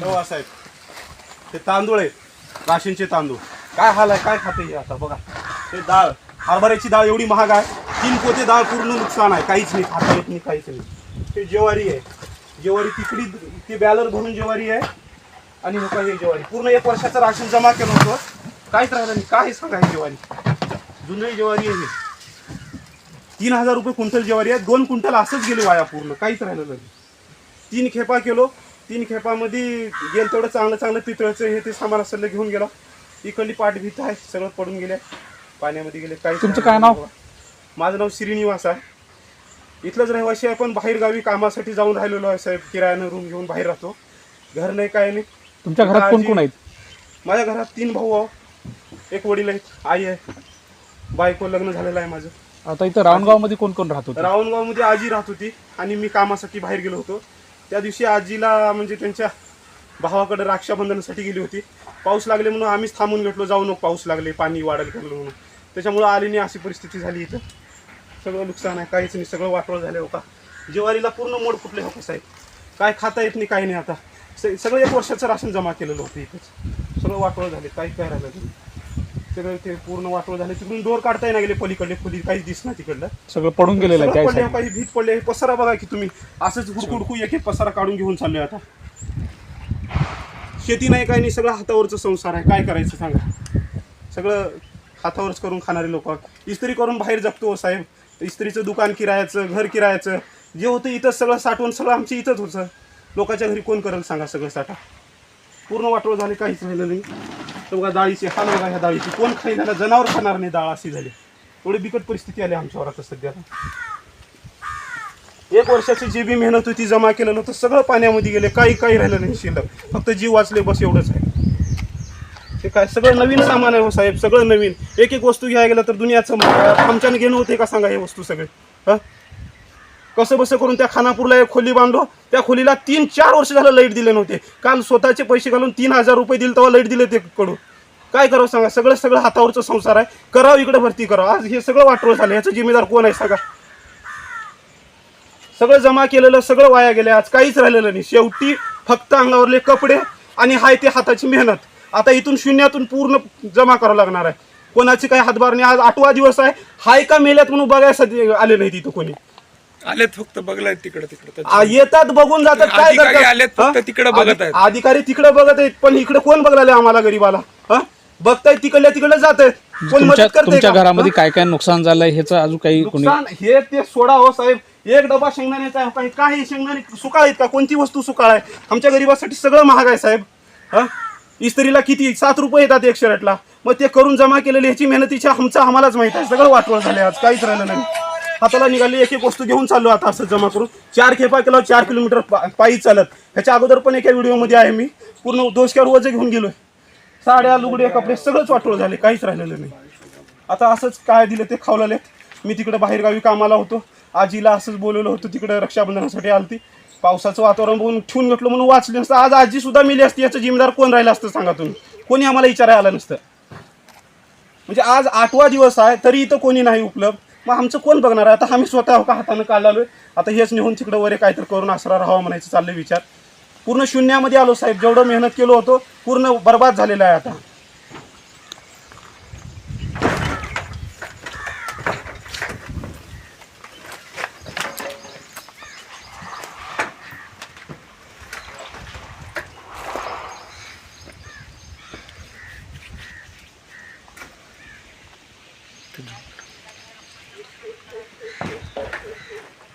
तेव्हा साहेब. ते तांदूळ आहेत राशींचे तांदूळ. काय हाल आहे काय खाते हे आता बघा. ते डाळ हरभऱ्याची डाळ एवढी महाग आहे तीन पोते डाळ पूर्ण नुकसान आहे काहीच नाही खाता येत नाही काहीच नाही. ते ज्वारी आहे. ज्वारी तिकडी ती बॅलर भरून ज्वारी आहे. आणि हो हे ज्वारी. पूर्ण एक वर्षाचं राशन जमा केलं होतं. काहीच राहिलं नाही काय सांगा हे ज्वारी? जुनरी ज्वारी आहे तीन हजार रुपये क्विंटल ज्वारी आहे दोन क्विंटल असंच गेले वाया पूर्ण काहीच राहिलं नाही. तीन खेपा केलो तीन खेपामध्ये गेलं तेवढं चांगलं चांगलं पितळचं हे ते सामान असलं घेऊन गेलो. इकडली पाठ भीत आहे सगळं पडून गेले. पाण्यामध्ये गेले काही तुमचं काय नाव? माझं नाव श्रीनिवास आहे. इथलंच रहिवासी आहे पण बाहेर गावी कामासाठी जाऊन राहिलेलो आहे साहेब. किरायानं रूम घेऊन बाहेर राहतो. घर नाही काय नाही. तुमच्या घरात कोण कोण आहेत? माझ्या घरात तीन भाऊ आहो एक वडील आहेत आई आहे. बायको लग्न झालेलं आहे माझं. आता इथं रावणगावमध्ये कोण कोण राहत होते? रावणगावमध्ये आजी राहत होती आणि मी कामासाठी बाहेर गेलो होतो. त्या दिवशी आजीला म्हणजे त्यांच्या भावाकडे रक्षाबंधनासाठी गेली होती. पाऊस लागले म्हणून आम्हीच थांबून घेतलो जाऊ नको पाऊस लागले पाणी वाढत गेलं म्हणून. त्याच्यामुळं आली नाही अशी परिस्थिती झाली इथं. सगळं नुकसान आहे काहीच नाही सगळं वाटोळ झालं हो का? ज्वारीला पूर्ण मोड फुटले होते साहेब? काय खाता येत नाही काही नाही आता. स- सगळं एक वर्षाचं राशन जमा केलेलं होतं इथंच. सगळं वाटोळ झाले काही काय राहिलं ते पूर्ण वाटोळ झाले. तिकडून दोर काढता येणार गेले पलीकडले. खोली काहीच दिसणार तिकडलं. सगळं पडून गेलेलं आहे काही भीत पडले पसारा बघा की तुम्ही. असंच हुडकुडकू एक एक पसारा काढून घेऊन चाललोय आता. शेती नाही काही नाही सगळं हातावरचं संसार आहे. काय करायचं सांगा? सगळं हातावरच करून खाणारे लोक. इस्त्री करून बाहेर जगतो हो साहेब. इस्त्रीचं दुकान किरायाचं घर किरायाचं. जे होतं इथं सगळं साठवून सगळं आमच्या इथंच होतं. लोकांच्या घरी कोण करेल सांगा सगळं साठा? पूर्ण वाटोळ झाले काहीच राहिलं नाही. तर बघा डाळीची हाल बघा ह्या डाळीची. कोण खाईल ह्याला? जनावर खाणार नाही डाळ अशी झाली. एवढी बिकट परिस्थिती आली आमच्यावर आता सध्या. एक वर्षाची जी बी मेहनत होती जमा केलं नव्हतं सगळं पाण्यामध्ये गेले. काही काही राहिलं नाही शिल्लक. फक्त जीव वाचले बस एवढंच आहे. ते काय सगळं नवीन सामान आहे हो साहेब सगळं नवीन. एक एक वस्तू घ्यायला गेलं तर दुनियाचं आमच्याने घेणं होते का सांगा हे वस्तू सगळे? हां? कसं बसं करून त्या खानापूरला एक खोली बांधलो. त्या खोलीला तीन चार वर्ष झालं लाइट दिले नव्हते. काल स्वतःचे पैसे घालून तीन हजार रुपये दिले तेव्हा लाइट दिले ते कडू काय करावं सांगा? सगळं सगळं हातावरचं संसार आहे. करावं इकडे भरती करावं. आज हे सगळं वाटोळ झालं. याचं जिम्मेदार कोण आहे सगळा सगळं जमा केलेलं सगळं वाया गेलं आज काहीच राहिलेलं नाही. शेवटी फक्त अंगावरले कपडे आणि हाय ते हाताची मेहनत. आता इथून शून्यातून पूर्ण जमा करावं लागणार आहे. कोणाची काही हातभार नाही. आज आठवा दिवस आहे. हाय का मेल्यात म्हणून बघायसाठी आले नाही तिथं कोणी. आलेत फक्त बघलाय तिकडे तिकडे. आ, येतात बघून जातात. काय अधिकारी करतात? आलेत फक्त हा? तिकडं बघत आहेत. अधि- अधिकारी तिकडे बघत आहेत पण इकडे कोण बघायला आम्हाला गरीबाला? हा? बघतायत तिकडल्या तिकडे जात आहेत. कोण तुमच्या मदत करते तुमच्या घरामध्ये काय काय नुकसान झालंय ह्याचं अजून काही कोणी नुकसान? हे ते सोडा हो साहेब. एक डबा शेंगदाण्याचा आहे काही काही शेंगदाणे सुकाळ आहेत का? कोणती वस्तू सुकाळ आहे? आमच्या गरीबासाठी सगळं महाग आहे साहेब. हा? इस्त्रीला किती? सात रुपये येतात एक शर्टला. मग ते करून जमा केलेली ह्याची मेहनतीची आमचं आम्हालाच माहीत आहे. सगळं वाटवण झाले आज काहीच राहिलं नाही. हाताला निघाली एक एक वस्तू घेऊन चाललो आता असं जमा करून. चार खेपा केला चार किलोमीटर पा- पायी चालत. ह्याच्या अगोदर पण एका व्हिडिओमध्ये आहे मी. पूर्ण डोसक्यावर वजन घेऊन गेलोय. साड्या लुगडे कपडे सगळंच वाटोळ झाले काहीच राहिलेलं नाही. आता असंच काय दिलं ते खावलेले. मी तिकडं बाहेरगावी कामाला होतो. आजीला असंच बोलवलं होतं तिकडं रक्षाबंधनासाठी आलती. पावसाचं वातावरण बघून ठेवून घेतलं म्हणून वाचले नसतं. आज आजी सुद्धा मिली असती याचं जिम्मेदार कोण राहिलं असतं सांगा तुम्ही? कोणी आम्हाला विचारायला आलं नसतं. म्हणजे आज आठवा दिवस आहे तरी इथं कोणी नाही उपलब्ध. मग आमचं कोण बघणार? आहे आता आम्ही स्वतः का हातानं काढलो आता हेच नेहून तिकडं वरे काहीतरी करून आसरा राहावा म्हणायचं चालले विचार. पूर्ण शून्यामध्ये आलो साहेब जेवढं मेहनत केलो होतो पूर्ण बर्बाद झालेला आहे आता. フフフフフ。